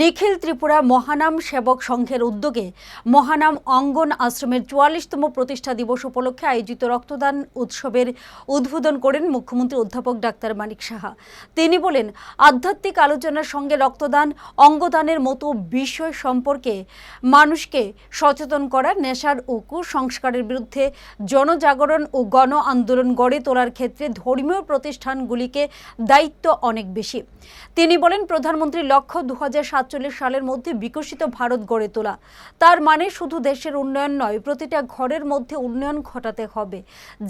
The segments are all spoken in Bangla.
নিখিল ত্রিপুরা মহানাম সেবক সংঘের উদ্যোগে মহানাম অঙ্গন আশ্রমের চুয়াল্লিশতম প্রতিষ্ঠা দিবস উপলক্ষে আয়োজিত রক্তদান উৎসবের উদ্বোধন করেন মুখ্যমন্ত্রী অধ্যাপক ডাক্তার মানিক সাহা। তিনি বলেন, আধ্যাত্মিক আলোচনার সঙ্গে রক্তদান অঙ্গদানের মতো বিষয় সম্পর্কে মানুষকে সচেতন করা, নেশার ও কুসংস্কারের বিরুদ্ধে জনজাগরণ ও গণ আন্দোলন গড়ে তোলার ক্ষেত্রে ধর্মীয় প্রতিষ্ঠানগুলিকে দায়িত্ব অনেক বেশি। তিনি বলেন প্রধানমন্ত্রী লক্ষ্য দু সালের মধ্যে বিকশিত ভারত গড়ে তোলা। তার মানে শুধু দেশের উন্নয়ন নয়, প্রতিটা ঘরের মধ্যে উন্নয়ন ঘটাতে হবে,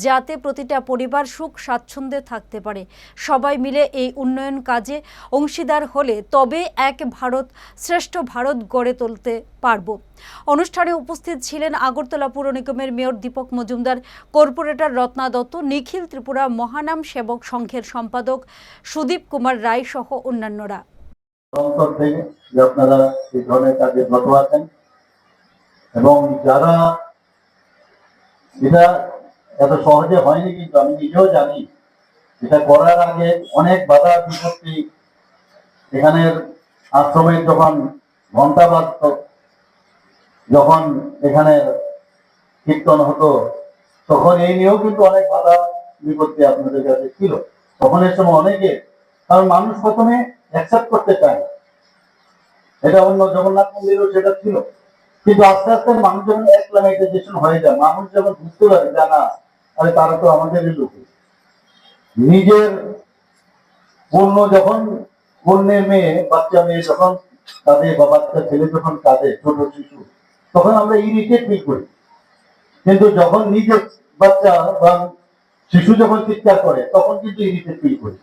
যাতে প্রতিটা পরিবার সুখ স্বাচ্ছন্দ্যে থাকতে পারে। সবাই মিলে এই উন্নয়ন কাজে অংশীদার হলে তবে এক ভারত, শ্রেষ্ঠ ভারত গড়ে তুলতে পারব। অনুষ্ঠানে উপস্থিত ছিলেন আগরতলা পুর নিগমের মেয়র দীপক মজুমদার, কর্পোরেটর রত্না দত্ত, নিখিল ত্রিপুরা মহানাম সেবক সংঘের সম্পাদক সুদীপ কুমার রায় সহ অন্যান্যরা। অন্তর থেকে যে আপনারা এই ধরনের কাজে ব্রত আছেন এবং যারা এটা এত সহজে হয়নি কিন্তু আমি নিজেও জানি, এটা করার আগে অনেক বাধা বিপত্তি এখানের আশ্রমের যখন ঘণ্টা বাজত, যখন এখানে কীর্তন হতো, তখন এই নিয়েও কিন্তু অনেক বাধা বিপত্তি আপনাদের কাছে ছিল। তখন এর সময় অনেকে কারণ মানুষ প্রথমে অ্যাকসেপ্ট করতে চায়। এটা অন্য জগন্নাথ মন্দিরও সেটা ছিল। কিন্তু আস্তে আস্তে মানুষ যখন অ্যাক্লামাইটেশন হয়ে যায়, মানুষ যখন বুঝতে পারে যে, না, আরে তারা তো আমাদের লোক। নিজের পূর্ণ যখন পূর্ণের মেয়ে, বাচ্চা মেয়ে যখন তাদের বা বাচ্চা ছেলে যখন কাঁদে, ছোট শিশু, তখন আমরা ইরিটেট ফিল করি। কিন্তু যখন নিজের বাচ্চা বা শিশু যখন চিৎকার করে, তখন কিন্তু ইরিটেট ফিল করি।